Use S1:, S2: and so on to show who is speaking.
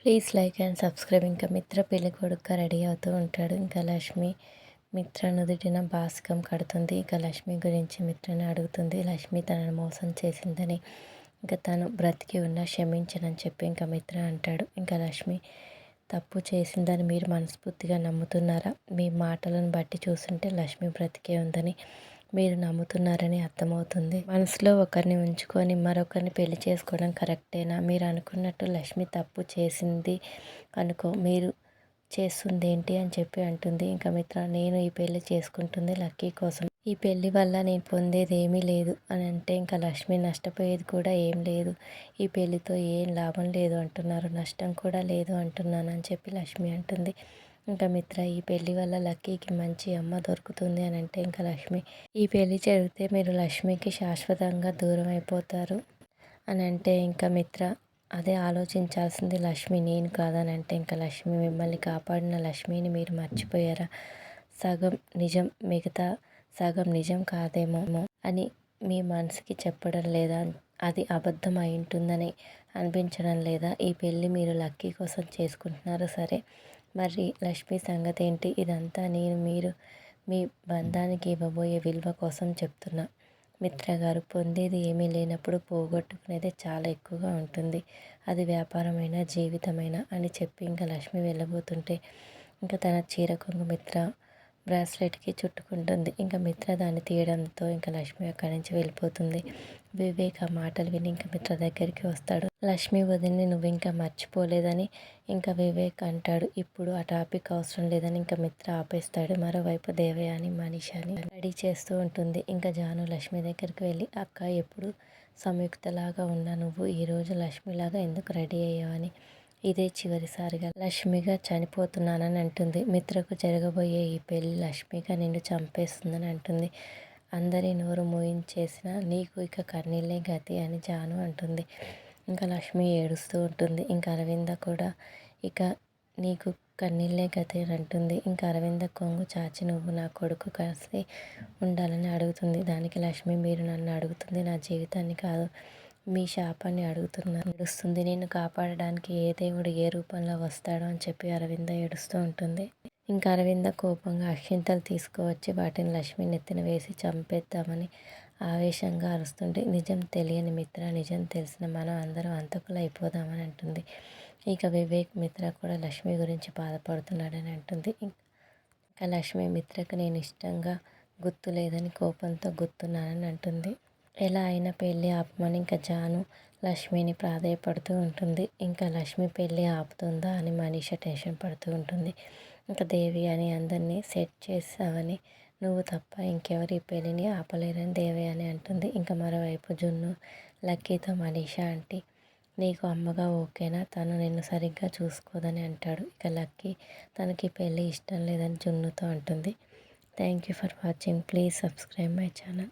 S1: Please like and subscribe. ఇంకా మిత్ర పెళ్ళి కొడుక రెడీ అవుతూ ఉంటాడు. ఇంకా లక్ష్మి మిత్ర నుదుటిన భాస్కం కడుతుంది. ఇక లక్ష్మి గురించి మిత్రని అడుగుతుంది. లక్ష్మి తనను మోసం చేసిందని ఇంకా తను బ్రతికి ఉన్న క్షమించనని చెప్పి ఇంకా మిత్ర అంటాడు. ఇంకా లక్ష్మి తప్పు చేసిందని మీరు మనస్ఫూర్తిగా నమ్ముతున్నారా? మీ మాటలను బట్టి చూస్తుంటే లక్ష్మి బ్రతికే ఉందని మీరు నమ్ముతున్నారని అర్థమవుతుంది. మనసులో ఒకరిని ఉంచుకొని మరొకరిని పెళ్ళి చేసుకోవడం కరెక్టేనా? మీరు అనుకున్నట్టు లక్ష్మి తప్పు చేసింది అనుకో మీరు చేస్తుంది ఏంటి అని చెప్పి అంటుంది. ఇంకా మిత్ర నేను ఈ పెళ్ళి చేసుకుంటుంది లక్కీ కోసం. ఈ పెళ్ళి వల్ల నేను పొందేది ఏమీ లేదు అని అంటే ఇంకా లక్ష్మి నష్టపోయేది కూడా ఏం లేదు. ఈ పెళ్ళితో ఏం లాభం లేదు అంటున్నారు. నష్టం కూడా లేదు అంటున్నాను అని చెప్పి లక్ష్మి అంటుంది. ఇంకా మిత్ర ఈ పెళ్ళి వల్ల లక్కీకి మంచి అమ్మ దొరుకుతుంది అని అంటే ఇంకా లక్ష్మి ఈ పెళ్ళి జరిగితే మీరు లక్ష్మికి శాశ్వతంగా దూరం అయిపోతారు అని అంటే ఇంకా మిత్ర అదే ఆలోచించాల్సింది లక్ష్మి నేను కాదని అంటే ఇంకా లక్ష్మి మిమ్మల్ని కాపాడిన లక్ష్మిని మీరు మర్చిపోయారా? సగం నిజం మిగతా సగం నిజం కాదేమో అని మీ మనసుకి చెప్పడం లేదా అది అబద్ధం అయి ఉంటుందని అనిపించడం లేదా ఈ పెళ్ళి మీరు లక్కీ కోసం చేసుకుంటున్నారు? సరే మరి లక్ష్మి సంగతి ఏంటి ఇదంతా నేను మీరు మీ బంధానికి ఇవ్వబోయే విలువ కోసం చెప్తున్నా. మిత్ర గారు పొందేది ఏమీ లేనప్పుడు పోగొట్టుకునేది చాలా ఎక్కువగా ఉంటుంది. అది వ్యాపారమైన జీవితమైన అని చెప్పి ఇంకా లక్ష్మి వెళ్ళబోతుంటే ఇంకా తన చీర కొంగు మిత్ర బ్రాస్లెట్కి చుట్టుకుంటుంది. ఇంకా మిత్ర దాన్ని తీయడంతో ఇంకా లక్ష్మి అక్కడి నుంచి వెళ్ళిపోతుంది. వివేక్ ఆ మాటలు విని ఇంకా మిత్ర దగ్గరికి వస్తాడు. లక్ష్మి వదిని నువ్వు ఇంకా మర్చిపోలేదని ఇంకా వివేక్ అంటాడు. ఇప్పుడు ఆ టాపిక్ అవసరం లేదని ఇంకా మిత్ర ఆపేస్తాడు. మరోవైపు దేవయాని మనీషాని రెడీ చేస్తూ ఉంటుంది. ఇంకా జాను లక్ష్మి దగ్గరికి వెళ్ళి అక్క ఎప్పుడు సంయుక్తలాగా ఉన్నా నువ్వు? ఈరోజు లక్ష్మిలాగా ఎందుకు రెడీ అయ్యావని ఇదే చివరిసారిగా లక్ష్మిగా చనిపోతున్నానని అంటుంది. మిత్రకు జరగబోయే ఈ పెళ్ళి లక్ష్మిగా నిన్ను చంపేస్తుందని అంటుంది. అందరి నోరు మోయించేసిన నీకు ఇక కన్నీళ్ళే గతి అని జాను అంటుంది. ఇంకా లక్ష్మి ఏడుస్తూ ఉంటుంది. ఇంకా అరవింద కూడా ఇక నీకు కన్నీళ్ళే గతి అని అంటుంది. ఇంకా అరవింద కొంగు చాచి నువ్వు నా కొడుకు కలిసి ఉండాలని అడుగుతుంది. దానికి లక్ష్మి మీరు నన్ను అడుగుతుంది. నా జీవితాన్ని కాదు. మీ శాపాన్ని అడుగుతున్నా ఏడుస్తుంది. నేను కాపాడడానికి ఏ దేవుడు ఏ రూపంలో వస్తాడో అని చెప్పి అరవింద ఏడుస్తూ ఉంటుంది. ఇంకా అరవింద కోపంగా అక్షింతలు తీసుకువచ్చి వాటిని లక్ష్మి నెత్తిన వేసి చంపేద్దామని ఆవేశంగా అరుస్తుంటే నిజం తెలియని మిత్ర నిజం తెలిసిన మనం అందరం అంతకులు అయిపోదామని అంటుంది. ఇక వివేక్ మిత్ర కూడా లక్ష్మి గురించి బాధపడుతున్నాడని అంటుంది. ఇంకా లక్ష్మి మిత్రకు నేను ఇష్టంగా గుర్తు లేదని కోపంతో గుర్తున్నానని అంటుంది. ఎలా అయినా పెళ్ళి ఆపమని ఇంకా జాను లక్ష్మిని ప్రాధాయపడుతూ ఉంటుంది. ఇంకా లక్ష్మి పెళ్ళి ఆపుతుందా అని మనీష టెన్షన్ పడుతూ ఉంటుంది. ఇంకా దేవి అని అందరినీ సెట్ చేసావని నువ్వు తప్ప ఇంకెవరు ఈ పెళ్ళిని ఆపలేరని దేవి అని అంటుంది. ఇంకా మరోవైపు జున్ను లక్కీతో మనీషా ఆంటీ నీకు అమ్మగా ఓకేనా? తను నిన్ను సరిగ్గా చూసుకోదని అంటాడు. ఇక లక్కీ తనకి పెళ్ళి ఇష్టం లేదని జున్నుతో అంటుంది. Thank you for watching. Please subscribe my channel.